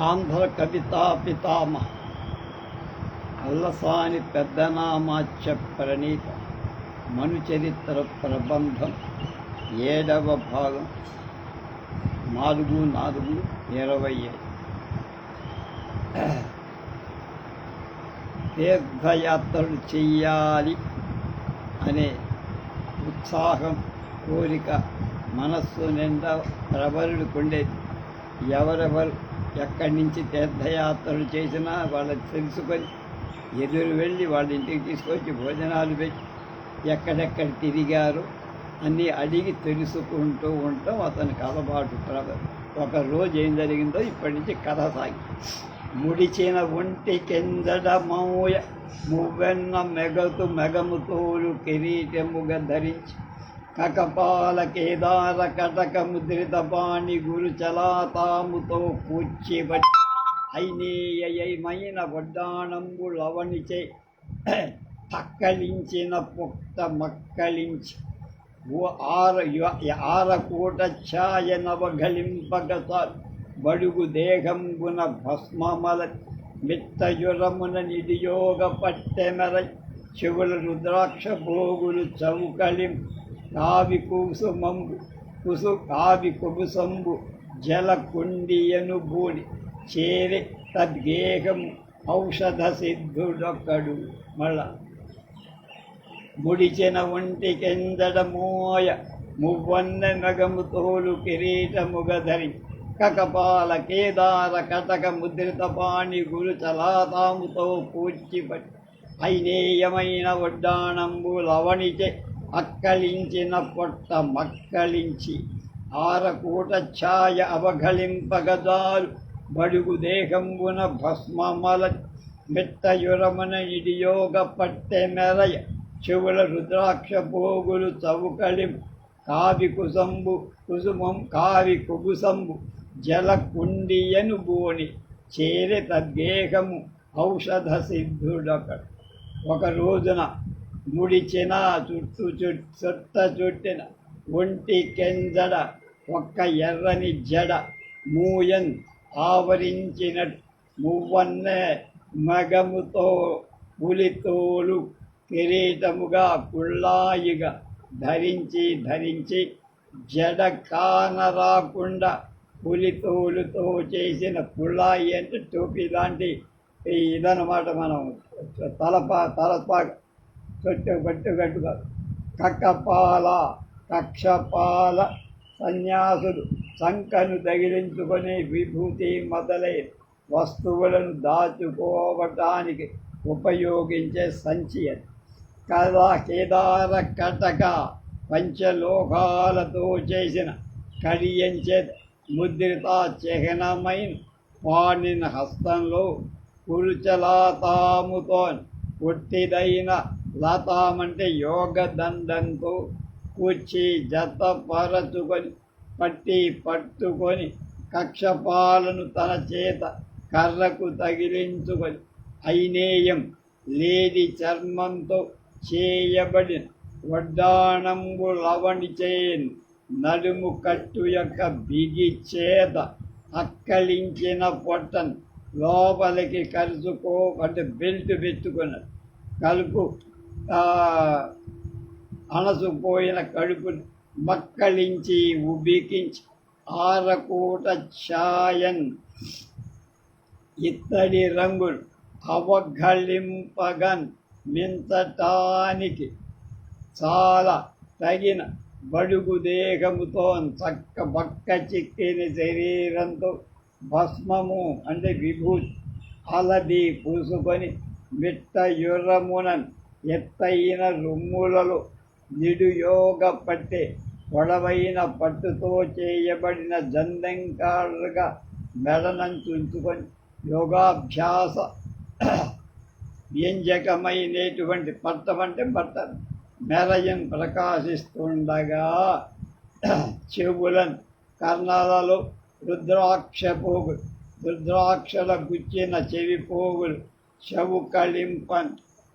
ఆంధ్ర కవితా పితామహ. అల్లసాని పెద్దనామాచ్య ప్రణీత. మనుచరిత్ర ప్రబంధం ఏడవ భాగం. నాలుగు నాలుగు ఇరవై ఐదు. తీర్థయాత్రలు చెయ్యాలి అనే ఉత్సాహం కోరిక మనస్సు నిండా ప్రబలుడికి కొండేది ఎవరెవరు ఎక్కడి నుంచి తీర్థయాత్రలు చేసినా వాళ్ళకి తెలుసుకొని ఎదురు వెళ్ళి వాళ్ళ ఇంటికి తీసుకొచ్చి భోజనాలు పెట్టి ఎక్కడెక్కడ తిరిగారు అన్నీ అడిగి తెలుసుకుంటూ ఉంటాం అతనికి అలవాటు. ప్రభ ఒక రోజు ఏం జరిగిందో ఇప్పటి నుంచి కథ సాగి. ముడిచిన ఒంటి కిందడ మౌయ మువ్వెన్న మెగతు మెగముతోలు కిరీటముగ ధరించి కకపాల కేదార కటక ముద్రిత పాణి గురు చలాతాముతో కూర్చిబట్టి అయినేయమైన వడ్డాణంబు లవణిచే తక్కలించిన పుట్ట మక్కలించి ఆర ఆరకూట ఛాయ నవగలింపగత బడుగు దేహంగున భస్మమల మిత్తయురమున నిడియోగ పట్టెమర చెవుల రుద్రాక్ష భోగులు చౌకలింపు కావి కుసుమంబు కుసు కావి కుబుసంబు జల కుండియను బూడి చేరి తద్గేహం ఔషధ సిద్ధుడొక్కడు మళ్ళా. ముడిచిన ఒంటికెందడ మోయ మువ్వన్న నగము తోలు కిరీటముగ ధరి. కకపాల కేదార కటక ముద్రిత పాణి గురు చలాతాముతో పూడ్చిపట్టి ఐనేయమైన వడ్డాణంబు లవణిచే అక్కలించిన పొట్ట మక్కలించి ఆరకూట ఛాయ అవఘలింపగదారు బడుగు దేహంబున భస్మమల మిట్టయురమున నిడియోగ పట్టె మెరయ చెవుల రుద్రాక్ష భోగులు చవుకళిం కావి కుసంబు కుసుమం కావి కుబుసంబు జల కుండియను బోని చేరి తద్గేహము ఔషధ సిద్ధుడొకడు ఒక రోజున ముడిచిన చుట్టూ చు చుట్ట చుట్టిన ఒంటి కెంజడ ఒక్క ఎర్రని జడ మూయన్ ఆవరించిన మువ్వన్నే మగముతో పులితోలు కిరీటముగా కుళ్ళాయిగా ధరించి ధరించి జడ కానరాకుండా పులితోలుతో చేసిన కుళ్ళాయి అంటే టోపీ లాంటి ఈ ఇదనమాట మనం తలపా తలపా చుట్టు కట్టుగా కక్కపాల కక్షపాల సన్యాసులు సంకను తగిలించుకొని విభూతి మొదలై వస్తువులను దాచుకోవటానికి ఉపయోగించే సంచి అది. కదా కేదార కటక పంచలోకాలతో చేసిన కడియంచే ముద్రిత చిహ్నమైన పాణిన హస్తంలో కురుచలాతాముతో పుట్టిదైన లతామంటే యోగ దండంతో కూర్చి జత పరచుకొని పట్టి పట్టుకొని కక్షపాలను తన చేత కర్రకు తగిలించుకొని ఐనేయం లేడి చర్మంతో చేయబడిన వడ్డాణంబు లవణి చేయను నడుము కట్టు యొక్క బిగి చేత అక్కలించిన పొట్టను లోపలికి కలుసుకో అంటే బెల్ట్ పెట్టుకున్నాడు. కలుపు అనసుపోయిన కడుపుని కడుపు మక్కలించి ఉబికించి ఆరకూట ఛాయన్ ఇత్తడి రంగులు అవఘలింపగన్ మించటానికి చాలా తగిన బడుగు దేహముతో చక్క బక్క చిక్కిన శరీరంతో భస్మము అంటే విభూతి అలది పూసుకొని మిట్ట యుర్రమునన్ ఎత్తైన రుమ్ములలో నిడుయోగపట్టే పొడవైన పట్టుతో చేయబడిన జందంకాలుగా మెడనంచుకొని యోగాభ్యాస వ్యంజకమైనటువంటి పట్టం అంటే పట్టం మెరయం ప్రకాశిస్తుండగా చెవులను కర్ణాలలో రుద్రాక్ష పోగులు రుద్రాక్షల గుచ్చిన చెవి పోగులు చెవు కళింపన్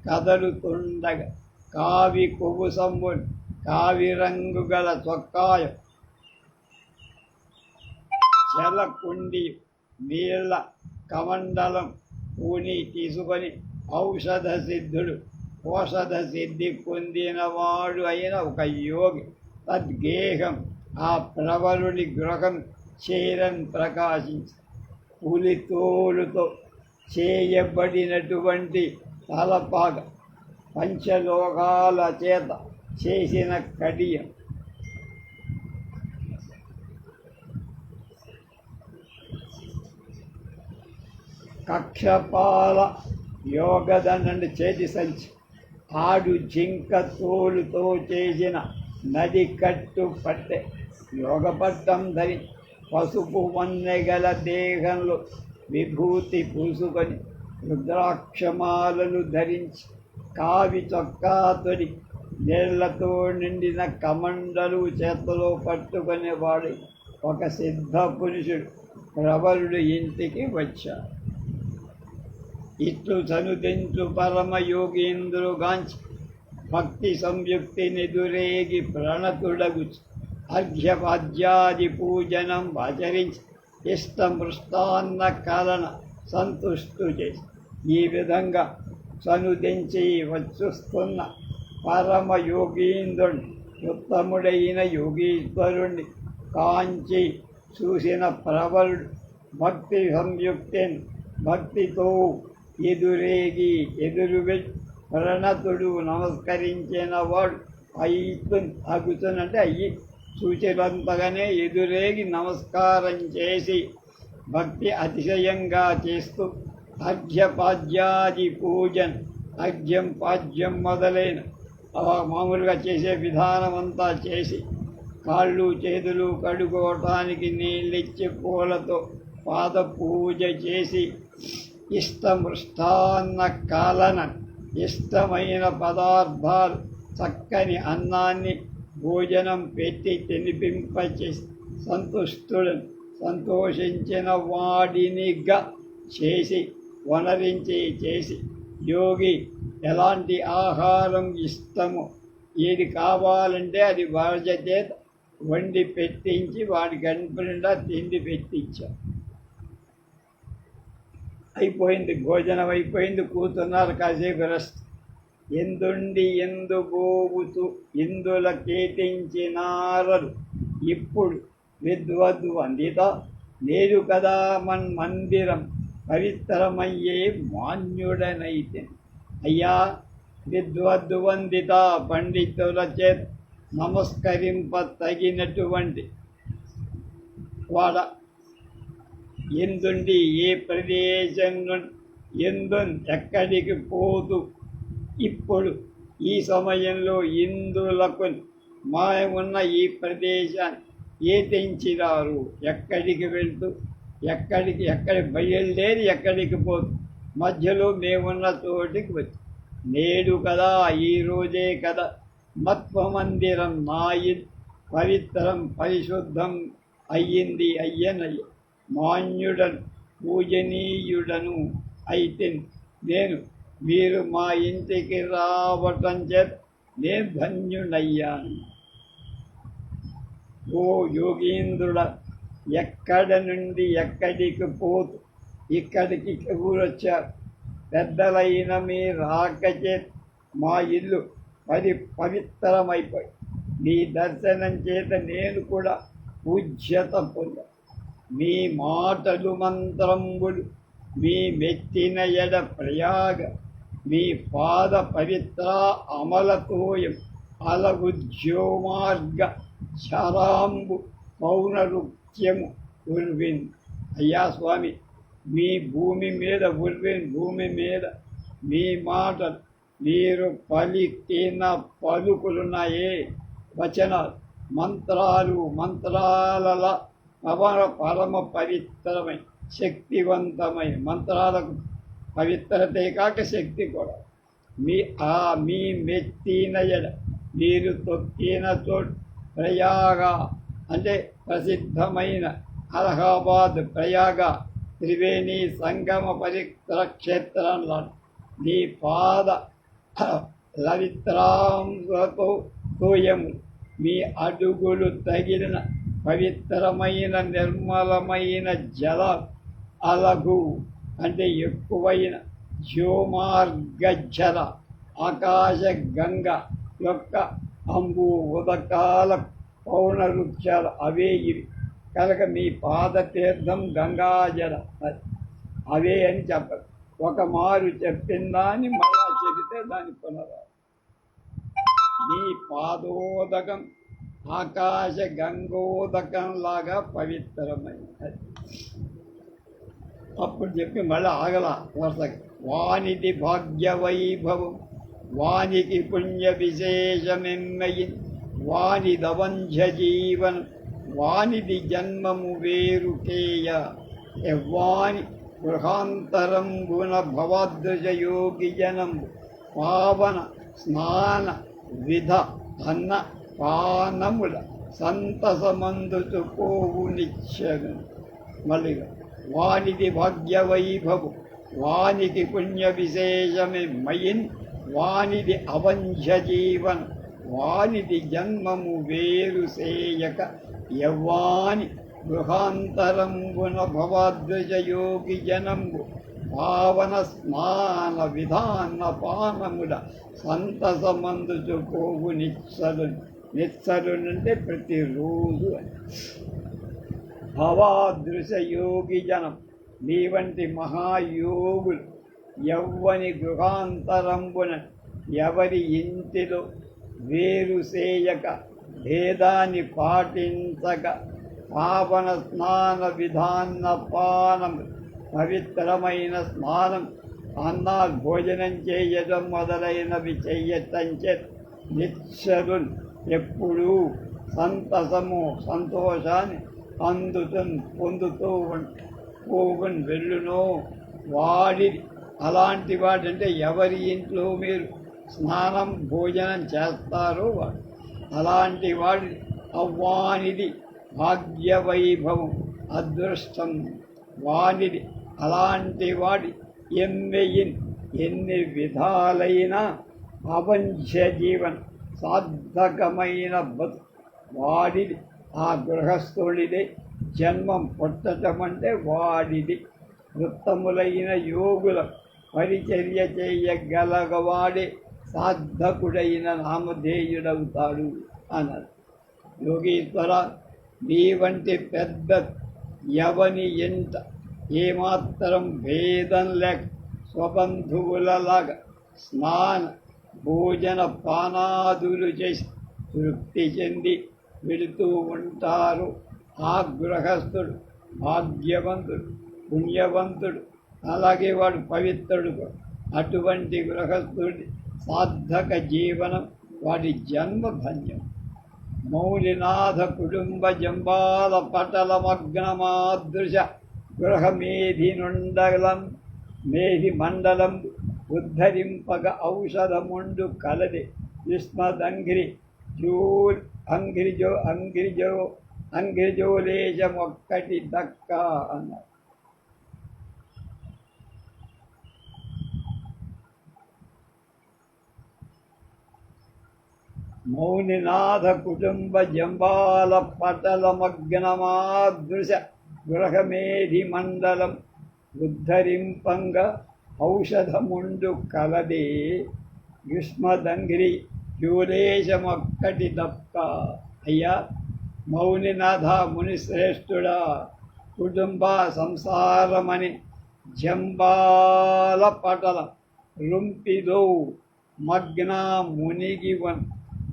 కదలుతుండగా కావి కొవ్వు సంబులు కావి రంగు గల చొక్కాయ. చెలకుండి నీళ్ళ కమండలం పూని తీసుకొని ఔషధ సిద్ధుడు ఔషధ సిద్ధి పొందినవాడు అయిన ఒక యోగి. తద్గేహం ఆ ప్రబలుడి గృహం చేరన్ ప్రకాశించి. పులితోలుతో చేయబడినటువంటి తలపాగ పంచలోకాల చేత చేసిన కడియం. కక్షపాల యోగదనండి చేతి సంచి ఆడు జింక తోలుతో చేసిన నది కట్టు పట్టె యోగపట్టం ధరి పసుపు వన్నెగల దేహంలో విభూతి పూసుకొని రుద్రాక్షమాలను ధరించి కావి చొక్కాతోడి నీళ్ళతో నిండిన కమండలు చేతలో పట్టుకునేవాడు ఒక సిద్ధ పురుషుడు ప్రబలుడు ఇంటికి వచ్చాడు. ఇట్లు చనుదించు పరమ యోగీంద్రుగాంచి భక్తి సంయుక్తి నిదురేగి ప్రణతుడగు అర్ఘ్యపాద్యాది పూజనం ఆచరించి ఇష్టమృష్టాన్న కలన సంతుష్టు చేసి ఈ విధంగా సనుదించి వచ్చుస్తున్న పరమ యోగీంద్రుణ్ణి ఉత్తముడైన యోగీశ్వరుణ్ణి కాంచి చూసిన ప్రబలుడు భక్తి సంయుక్తిని భక్తితో ఎదురేగి ఎదురు ప్రణతుడు నమస్కరించిన వాడు అయితు అగుతునంటే అయ్యి సూచిలంతగానే ఎదురేగి నమస్కారం చేసి భక్తి అతిశయంగా చేస్తూ అర్ఘ్యపాద్యాది పూజన్ అర్ఘ్యం పాద్యం మొదలైన. మామూలుగా చేసే విధానం అంతా చేసి కాళ్ళు చేతులు కడుకోవటానికి నీళ్ళిచ్చి పూలతో పాద పూజ చేసి ఇష్టమృష్టాన్న కాలన ఇష్టమైన పదార్థాలు చక్కని అన్నాన్ని భోజనం పెట్టి తినిపింపచేసి సంతుష్టులను సంతోషించిన వాడినిగా చేసి వనరించి చేసి యోగి ఎలాంటి ఆహారం ఇస్తాము ఏది కావాలంటే అది బాధ్యత చేత వండి పెట్టించి వాడికి కనిపిండా తిండి పెట్టించాం. అయిపోయింది భోజనం అయిపోయింది కూతున్నారు కాసేపు రెస్ట్. ఎందుండి ఎందు పోవుతూ ఇందుల కేటించినారరు? ఇప్పుడు విద్వద్దు వందిత నేడు కదా మన్ మందిరం. పవిత్రమయ్యే మాన్యుడనైతే. అయ్యా విద్వద్దు వందిత పండితుల చేత్ నమస్కరింప తగినటువంటి వాడ. ఎందుండి ఏ ప్రదేశం నుండి ఎందు ఎక్కడికి పోదు? ఇప్పుడు ఈ సమయంలో ఇందులకు మాయమున్న ఈ ప్రదేశాన్ని ఏ తెంచినారు ఎక్కడికి వెళ్తూ? ఎక్కడికి ఎక్కడి బయలుదేరి ఎక్కడికి పోదు మధ్యలో మేమున్న చోటికి వచ్చి. నేడు కదా ఈరోజే రోజే కదా. మత్వమందిరం మాయి పవిత్రం పరిశుద్ధం అయ్యింది అయ్యనయ్య. మాన్యుడను పూజనీయుడను అయితే నేను మీరు మా ఇంటికి రావటం చేత నేను ధన్యుడయ్యాను ఓ యోగీంద్రుడ ఎక్కడ నుండి ఎక్కడికి పోతూ ఇక్కడికి ఎగురొచ్చారు పెద్దలైన మీ రాక చేత మా ఇల్లు పరి పవిత్రమైపోయి మీ దర్శనం చేత నేను కూడా పూజ్యత పొందా మీ మాటలు మంత్రంబులు మీ మెత్తిన ఎడ ప్రయాగ మీ పాద పవిత్ర అమలతోయం అలగుద్యోమార్గ శరాంబు నిత్యము ఉర్విన్ అయ్యా స్వామి మీ భూమి మీద ఉర్విన్ భూమి మీద మీ మాటలు మీరు పలికిన పలుకులున్నాయే. వచనాలు మంత్రాలు మంత్రాల పవన పరమ పవిత్రమై శక్తివంతమై. మంత్రాలకు పవిత్రతే కాక శక్తి కూడా. మీ ఆ మీ మెత్తిన ఎడ మీరు తొక్కిన చోటు ప్రయాగ. అంటే ప్రసిద్ధమైన అలహాబాద్ ప్రయాగ త్రివేణి సంగమ పరిక్ర క్షేత్రంలో నీ పాద లవిత్రాంతో తోయము మీ అడుగులు తగిలిన పవిత్రమైన నిర్మలమైన జల అలగు అంటే ఎక్కువైన జ్యోమార్గజల ఆకాశ గంగ యొక్క అంబు ఉదకాల పౌనరుత్యాలు అవే ఇవి. కనుక మీ పాద తీర్థం గంగాజల అవే అని చెప్పరు. ఒక మారు చెప్పిన దాన్ని మళ్ళా చెబితే దాని పునరా మీ పాదోదకం ఆకాశ గంగోదకం లాగా పవిత్రమైనది అప్పుడు చెప్పి మళ్ళీ ఆగల వరుసకి. వానిది భాగ్య వైభవం వానికి పుణ్య విశేషమెమ్మయి వానిదవంశ జీవనం వానిది జన్మము వేరుకేయ ఎవ్వాని గృహాంతరం గుణ జనం పావన స్నాన విధ అన్న పానముల సంతసమందుతు నిత్యను మళ్ళీ వానిది భాగ్య వైభవం వానికి పుణ్య విశేషమే మయిన్ వానిది అవంశ జీవన్ వానిది జన్మము వేరు సేయక యవ్వాని గృహాంతరంబున భవద్వజయోగి జనంబు పావన స్నాన విధాన పానముల సంతసమందుచు పోగు నిత్సరు నిత్సలు అంటే ప్రతిరోజు భవాదృశ యోగి జనం నీ వంటి మహాయోగులు ఎవ్వని గృహాంతరంబున ఎవరి ఇంటిలో వేరుసేయక భేదాన్ని పాటించక పావన స్నాన విధాన పానం పవిత్రమైన స్నానం అన్నా భోజనం చేయడం మొదలైనవి చెయ్యటంచే నిత్సరులు ఎప్పుడూ సంతసము సంతోషాన్ని అందుతూ పొందుతూ ఉం- పోగుని వెళ్ళునో వాడి అలాంటి వాడంటే ఎవరి ఇంట్లో మీరు స్నానం భోజనం చేస్తారో వాడు. అలాంటి వాడి అవ్వానిది భాగ్య వైభవం అదృష్టం వానిది. అలాంటి వాడి ఎమ్మెయిన్ ఎన్ని విధాలైన అవంశ జీవన్ సార్థకమైన బతు. వాడిది ఆ గృహస్థుడిదే జన్మం పుట్టటం అంటే వాడిది. వృత్తములైన యోగుల పరిచర్య చేయగలగవాడే సాధకుడైన నామధేయుడవుతాడు అన్నారు. యోగీశ్వర మీ వంటి పెద్ద యవని ఎంట ఏమాత్రం భేదం లేక స్వబంధువులలాగా స్నాన భోజన పానాదులు చేసి తృప్తి చెంది వెళుతూ ఉంటారు. ఆ గృహస్థుడు భాగ్యవంతుడు పుణ్యవంతుడు. అలాగే వాడు పవిత్రుడు అటువంటి గృహస్థుడి సార్థక జీవనం వాడి జన్మ ధన్యం. మౌలినాథ కుటుంబ జంబాల పటల మగ్నమాదృశ గృహమేధి నుండలం మేధి మండలం ఉద్ధరింపగ ఔషధముండు కలది విస్మదంఘ్రి జో అంఘ్రిజో అంఘ్రిజో అంఘ్రిజోలేశమొక్కటి దక్క అన్నారు మౌనినాథ కుటుంబ జంబాల పటల మగ్నమాదృశ గృహమేధి మండలం ఉద్ధరింపంగ ఔషధముండు కలదే గ్రీష్మదంగ్రి క్యూలేశమొక్కటి తప్ప అయ్యా మౌనినాథ మునిశ్రేష్ఠుడా కుటుంబ సంసారమని జంబాల పటల రుంపిదో మగ్న మునిగివన్.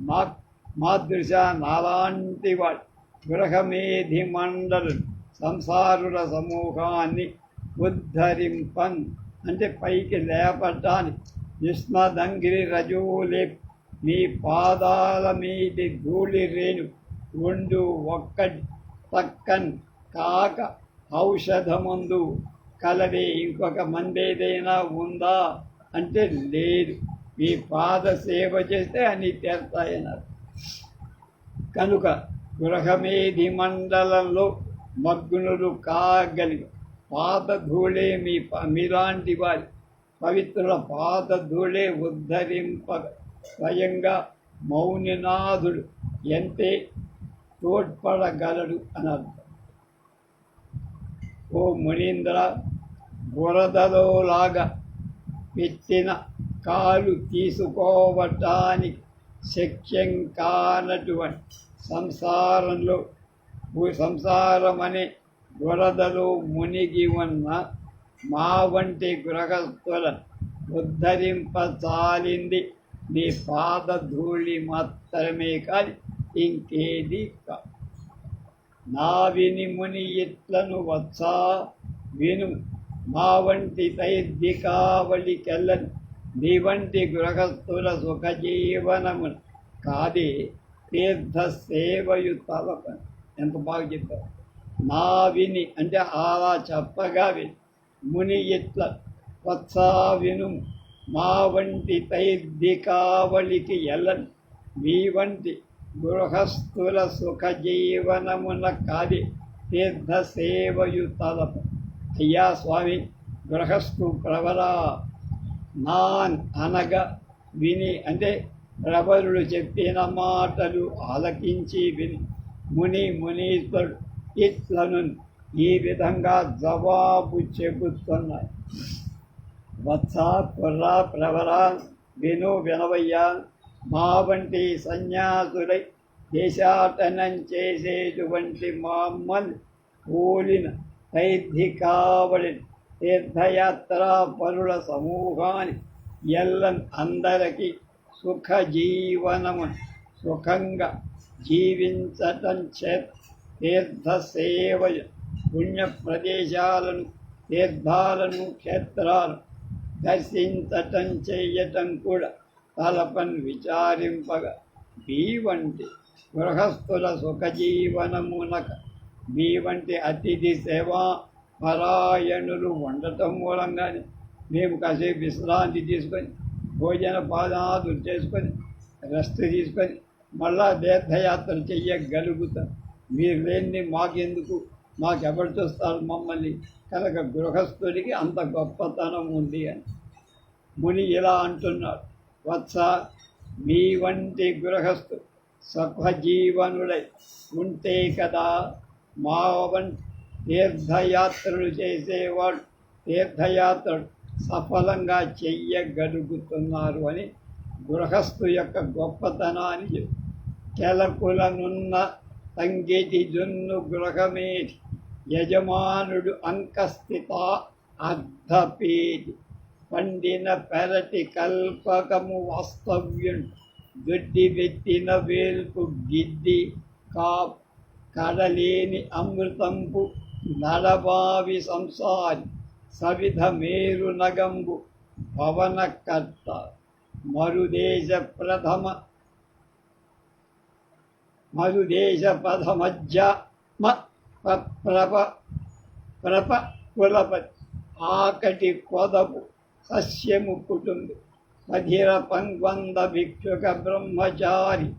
మా మాదృశ నాలాంటి వాడు. గృహమేధి మండలు సంసారుల సమూహాన్ని ఉద్ధరింపన్. అంటే పైకి లేపటానికి విష్ణదంగిరి రజూలే. మీ పాదాల మీది ధూళి రేణు ఉండు ఒక్కటి తక్కన్ కాక ఔషధమందు. కలవే ఇంకొక మందేదైనా ఉందా? అంటే లేదు. మీ పాద సేవ చేస్తే అన్నీ తెస్తాయన్నారు కనుక గృహమేది మండలంలో మగ్నులు కాగలిగి పాదధూళే మీ ప- మీలాంటి వారి పవిత్రుల పాదధూళే ఉద్ధరింప స్వయంగా మౌనినాథుడు ఎంతే తోడ్పడగలడు అని అర్థం ఓ మునీంద్ర బురదలోలాగా పెట్టిన కాలు తీసుకోవటానికి శక్యం కానటువంటి సంసారంలో భూ- సంసారం బురదలో మునిగి ఉన్న మా వంటి గృహస్థులను ఉద్ధరింపచాలింది నీ పాదధూళి మాత్రమే కాని ఇంకేది కా. నా విని ముని ఇట్లను వచ్చా? విను మా వంటి తైద్దికావళికెళ్ళను నీ వంటి గృహస్థుల సుఖజీవనమున కాదే తీర్థ సేవయు తలప ఎంత బాగా చెప్పారు. నా విని అంటే అలా చెప్పగా విని ముని ఇట్ల వత్సా విను మా వంటి తైద్దికావళికి ఎల్లని. మీ వంటి గృహస్థుల సుఖజీవనమున కాది తీర్థ సేవయు తలప అయ్యా స్వామి గృహస్థు ప్రవరా నాన్ అనగా విని. అంటే ప్రబలుడు చెప్పిన మాటలు ఆలకించి విని. ముని మునీశ్వరుడు ఇట్లను ఈ విధంగా జవాబు చెబుతున్నాయి. వత్స కుర్ర ప్రవర విను వినవయ్యా మా వంటి సన్యాసులై దేశాటనం చేసేటువంటి మామ్మల్ కూలిన తైద్ధికావళి తీర్థయాత్ర పరుల సమూహాన్ని ఎల్లం అందరికీ సుఖ జీవనము సుఖంగా జీవించటం చేత తీర్థ పుణ్య ప్రదేశాలను తీర్థాలను క్షేత్రాలు దర్శించటం చేయటం కూడా తలపని విచారింపగా. మీ వంటి గృహస్థుల సుఖజీవనమునక మీ వంటి అతిథి సేవా పరాయణులు ఉండటం మూలంగానే మేము కాసేపు విశ్రాంతి తీసుకొని భోజన పాదాదులు చేసుకొని రెస్ట్ తీసుకొని మళ్ళా తీర్థయాత్ర చెయ్యగలుగుతాం. మీరు లేని మాకెందుకు? మాకెవరు చూస్తారు మమ్మల్ని? కనుక గృహస్థుడికి అంత గొప్పతనం ఉంది అని. ముని ఇలా అంటున్నాడు వత్స మీ వంటి గృహస్థు సుఖజీవనుడై ఉంటే కదా మా వంటి తీర్థయాత్రలు చేసేవాడు తీర్థయాత్రలు సఫలంగా చెయ్యగలుగుతున్నారు అని గృహస్థు యొక్క గొప్పతనాన్ని చెప్పు. కెలకులనున్న తంగిటి జున్ను గృహమేటి యజమానుడు అంకస్థిత అర్ధపేటి. పండిన పెరటి కల్పకము వాస్తవ్యుడు దొడ్డి వెత్తిన వేల్పు గిద్ది కా కడలేని అమృతంపు నడబావి సంసారి సవిధ మేరు నగంబు భవనకర్త మరుదేశ ప్రథమ మరుదేశ ప్రథమజ్జ ప్రప ప్రప కులపతి. ఆకటి కొదపు సస్యము కుటుంబి. అధిర పంగ్వంద భిక్షుక బ్రహ్మచారి.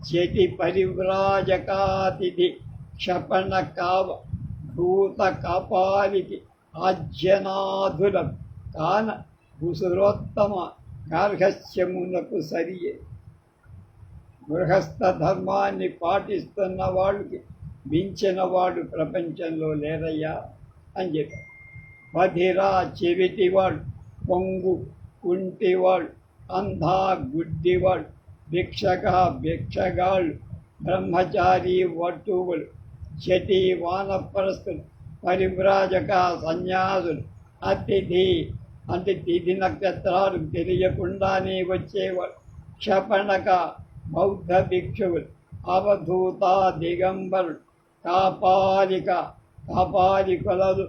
జటి పరివ్రాజకాతిథి క్షపణ కావ భూత కపాలికి ఆజ్యనాథులం కాన భూసురోత్తమ గార్హస్యమునకు సరియే. గృహస్థ ధర్మాన్ని పాటిస్తున్న వాళ్ళకి మించిన వాడు ప్రపంచంలో లేరయ్యా అని చెప్పారు. బధిరా చెవిటివాడు పొంగు కుంటివాడు అంధా గుడ్డివాడు భిక్షగా భిక్షగాళ్ళు బ్రహ్మచారి వటువులు శతి వానపరస్తులు పరివ్రాజక సన్యాసులు. అతిథి అంటే తిథి నక్షత్రాలు తెలియకుండానే వచ్చేవాడు క్షపణక బౌద్ధ భిక్షువులు అవధూత దిగంబరుడు కాపాలిక కాపాలికులలు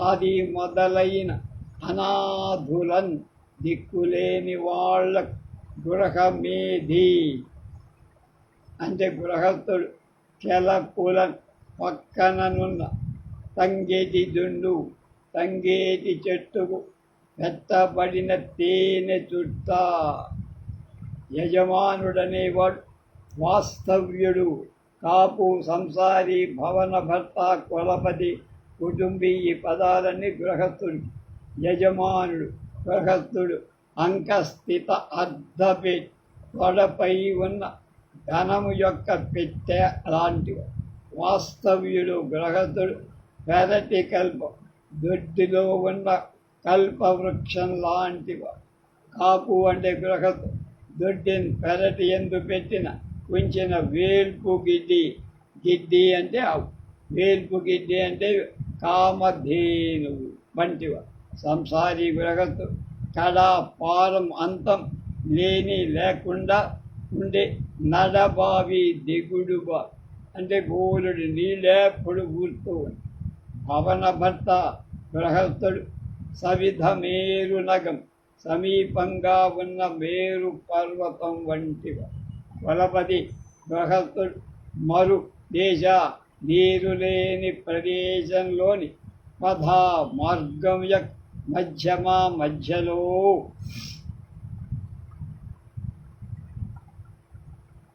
ఆది మొదలైన అనాథులన్ దిక్కులేని వాళ్ళ గృహమేధి అంటే గృహస్థుడు కెలకులన్ పక్కననున్న తంగేటి దుండు తంగేటి చెట్టుకు పెట్టబడిన తేనె చుట్ట. యజమానుడనేవాడు వాస్తవ్యుడు కాపు సంసారి భవన భర్త కులపతి కుటుంబీ ఈ పదాలన్నీ గృహస్థుడు. యజమానుడు గృహస్థుడు అంకస్థిత అర్ధపే తొడపై ఉన్న ధనము యొక్క పెట్టె లాంటివి వాస్తవ్యుడు గృహస్థుడు పెరటి కల్ప దొడ్డిలో ఉన్న కల్పవృక్షం లాంటివ. కాపు అంటే గృహస్థు దొడ్డిని పెరటి ఎందు పెట్టిన ఉంచిన వేల్పు గిడ్డి. గిడ్డి అంటే వేల్పు గిడ్డి అంటే కామధేనువు వంటివ. సంసారి గృహస్థు కళా పారం అంతం లేని లేకుండా ఉండే నడబావి దిగుడుబా అంటే గోలుడి నీళ్ళెప్పుడు ఊరుతూ ఉంది. పవన భర్త గృహస్థుడు సవిధ మేరు నగం సమీపంగా ఉన్న మేరు పర్వతం వంటివ. కులపతి గృహస్థుడు మరు దేశ నీరు లేని ప్రదేశంలోని పథ మార్గం యొక్క మధ్యమ మధ్యలో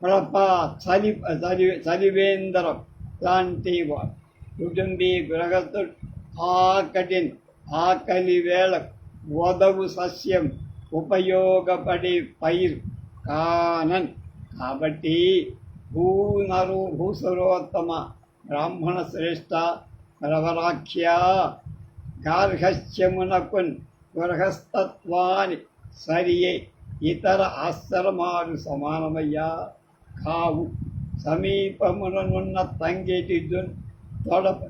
ప్రప చలి చలి చలివేందరం లాంటి కుటుంబీ గృహస్థుడు ఆకటి ఆకలి వేళ వదవు సస్యం ఉపయోగపడే పైరు కానన్. కాబట్టి భూనరు భూసురోత్తమ బ్రాహ్మణ శ్రేష్ట ప్రవరాఖ్య గార్హస్యమునకున్ గృహస్థత్వాన్ని సరియే ఇతర ఆశ్రమాలు సమానమయ్యా. కావు. సమీపముననున్న తంగేటి దున్ తొడప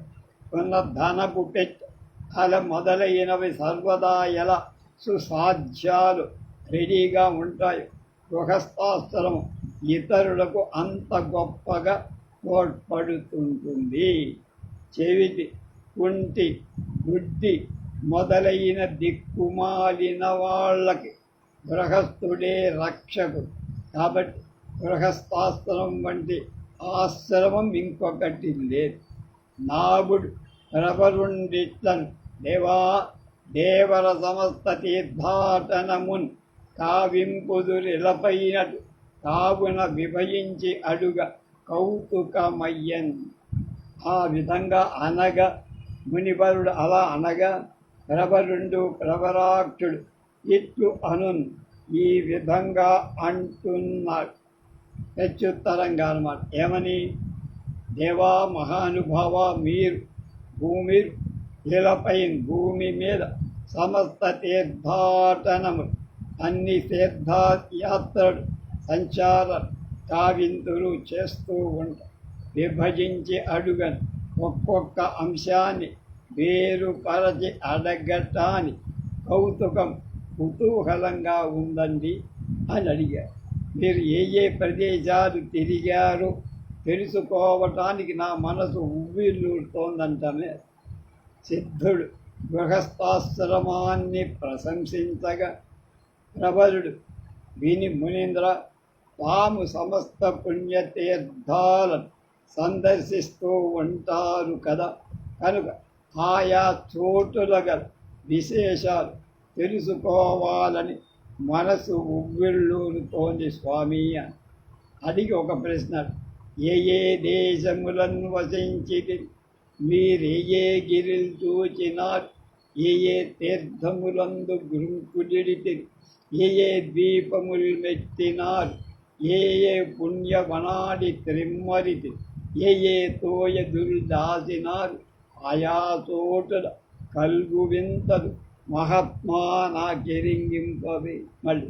ఉన్న ధనపు పెట్ అల మొదలైనవి సర్వదా ఎలా సుసాధ్యాలు రెడీగా ఉంటాయి. గృహస్థాస్త్రం ఇతరులకు అంత గొప్పగా తోడ్పడుతుంటుంది. చెవిటి కుంటి గుడ్డి మొదలైన దిక్కుమాలిన వాళ్ళకి గృహస్థుడే రక్షకుడు. కాబట్టి గృహస్థాశ్రమం వంటి ఆశ్రమం ఇంకొకటి లేదు నాగుడు ప్రవరుండిట్లను దేవా దేవర సమస్త తీర్థాటనమున్ కావింపుదురిలపైనటు కావున విభజించి అడుగ కౌతుకమయ్యన్. ఆ విధంగా అనగా మునివరుడు అలా అనగా ప్రవరుండు ప్రవరాక్షుడు ఇట్లు అనున్ ఈ విధంగా అంటున్నాడు. ప్రత్యుత్తరంగా అనమాట ఏమని? దేవా మహానుభావ మీరు భూమి ఇలపై భూమి మీద సమస్త తీర్థాటనము అన్ని తీర్థయాత్రలు సంచార కావింతులు చేస్తూ ఉంటారు విభజించి అడుగను ఒక్కొక్క అంశాన్ని వేరుపరచి అడగటాని కౌతుకం కుతూహలంగా ఉందండి అని అడిగారు. మీరు ఏ ఏ ప్రదేశాలు తిరిగారు తెలుసుకోవటానికి నా మనసు ఉవ్విల్లుతోందంటనే సిద్ధుడు గృహస్థాశ్రమాన్ని ప్రశంసించగా ప్రబలుడు విని మునీంద్ర తాము సమస్త పుణ్యతీర్థాలను సందర్శిస్తూ ఉంటారు కదా. కనుక ఆయా చోటుల గల విశేషాలు తెలుసుకోవాలని మనసు ఉవ్విళ్ళూరుతోంది స్వామి అని. అడిగి ఒక ప్రశ్న. ఏ ఏ దేశములను వసించిది మీరు ఏ ఏ గిరిలు చూచినారు ఏ ఏ తీర్థములందు గురుకుడితి ఏ ఏ దీపములు మెట్టినారు ఏ ఏ పుణ్యవనాడి త్రిమ్మరితి ఏ ఏ తోయ దుర్దాసినారు? ఆయా చోటుల కల్గు వింతలు మహాత్మా నాకెరింగింపవి మళ్ళీ.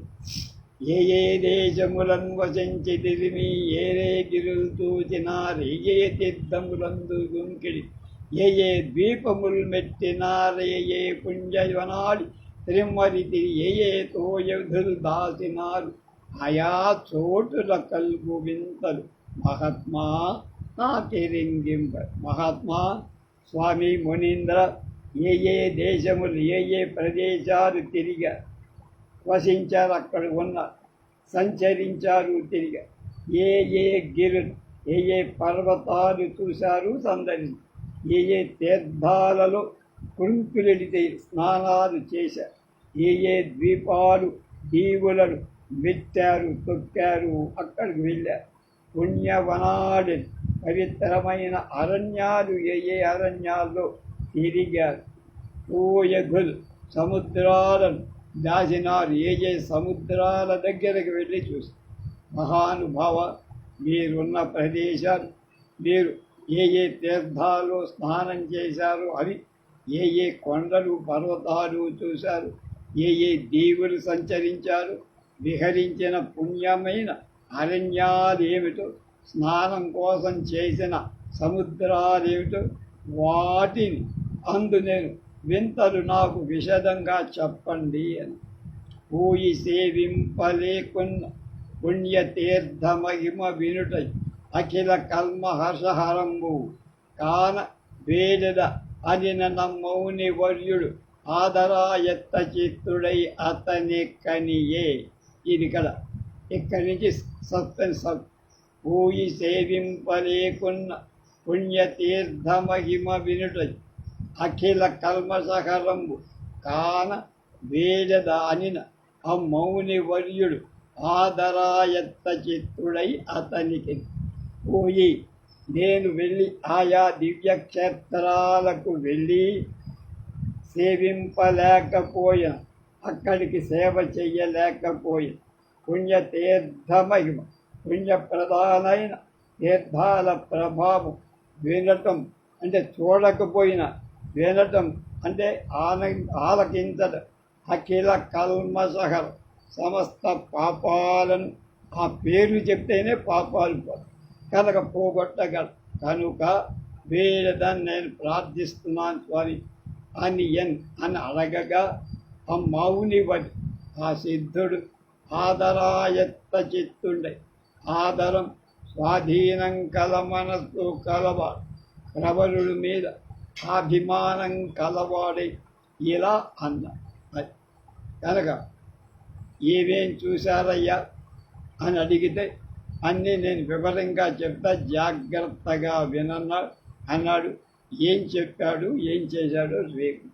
ఏ ఏ దేశములను వసించి తిరిమి ఏరే గిరులు చూచినారు ఏ తీర్థములందు గుంకిడి ఏ ఏ ద్వీపములు మెట్టినారే ఏ ఏ పుణ్యవనాడి త్రిమ్మరితి ఏ ఏ తోయధులు దాసినారు ఆయా చోటుల కల్పు వింతలు మహాత్మా నాకెరింగింప మహాత్మా స్వామి మునీంద్ర ఏ ఏ దేశములు ఏ ఏ ప్రదేశాలు తిరిగా వసించారు అక్కడ ఉన్న సంచరించారు తిరిగా. ఏ ఏ గిరులు ఏ ఏ పర్వతాలు చూశారు సందర్శించారు ఏ ఏ తీర్థాలలో కుంకులెడితే స్నానాలు చేశారు. ఏ ఏ ద్వీపాలు దీవులను మెత్తారు తొక్కారు అక్కడికి వెళ్ళారు. పుణ్యవనాడి పవిత్రమైన అరణ్యాలు ఏ ఏ అరణ్యాల్లో తిరిగారు ఓయగుల్ సముద్రాలను దాచినారు ఏ ఏ సముద్రాల దగ్గరకు వెళ్ళి చూసి మహానుభావ మీరున్న ప్రదేశాలు మీరు ఏ ఏ తీర్థాలు స్నానం చేశారు అవి ఏ ఏ కొండలు పర్వతాలు చూశారు ఏ ఏ దీవులు సంచరించారు విహరించిన పుణ్యమైన అరణ్యాలేమిటో స్నానం కోసం చేసిన సముద్రాలేమిటో వాటిని అందు నేను వింతలు నాకు విషదంగా చెప్పండి అని. పూయి సేవింపలేకున్న పుణ్యతీర్థ మహిమ వినుట అఖిల కల్మహర్షహరంబు కాన వేడద అనిన నమ్మౌని వర్యుడు ఆదరాయత్త చిత్తుడై అతని కనియే. ఇది ఇక్కడ ఇక్కడి నుంచి సత్ పూయి సేవింపలేకున్న పుణ్యతీర్థ మహిమ వినుట అఖిల కల్మసహరంబు కాన వేడద అనిన ఆ మౌని వర్యుడు ఆదరాయత్త చిత్తుడై అతనికి పోయి నేను వెళ్ళి ఆయా దివ్యక్షేత్రాలకు వెళ్ళి సేవింపలేకపోయాను. అక్కడికి సేవ చెయ్యలేకపోయిన. పుణ్యతీర్థమహిమ పుణ్యప్రధానైన తీర్థాల ప్రభావం వినటం అంటే చూడకపోయిన వినటం అంటే ఆన ఆలకించడం అఖిల కల్మసహర్ సమస్త పాపాలను ఆ పేర్లు చెప్తేనే పాపాలు కనుక పోగొట్టగ కనుక వేరేదాన్ని నేను ప్రార్థిస్తున్నాను స్వామి అని ఎన్ అని అడగగా ఆ మౌని వడి ఆ సిద్ధుడు ఆదరాయత్త చిత్తుండే. ఆదరం స్వాధీనం కల మనస్సు కలవాడు ప్రబలుడి మీద అభిమానం కలవాడే ఇలా అన్న. కనుక ఏమేం చూశారయ్యా? అని అడిగితే అన్నీ నేను వివరంగా చెప్తా జాగ్రత్తగా వినన్నాడు అన్నాడు. ఏం చెప్పాడు? ఏం చేశాడో రేపు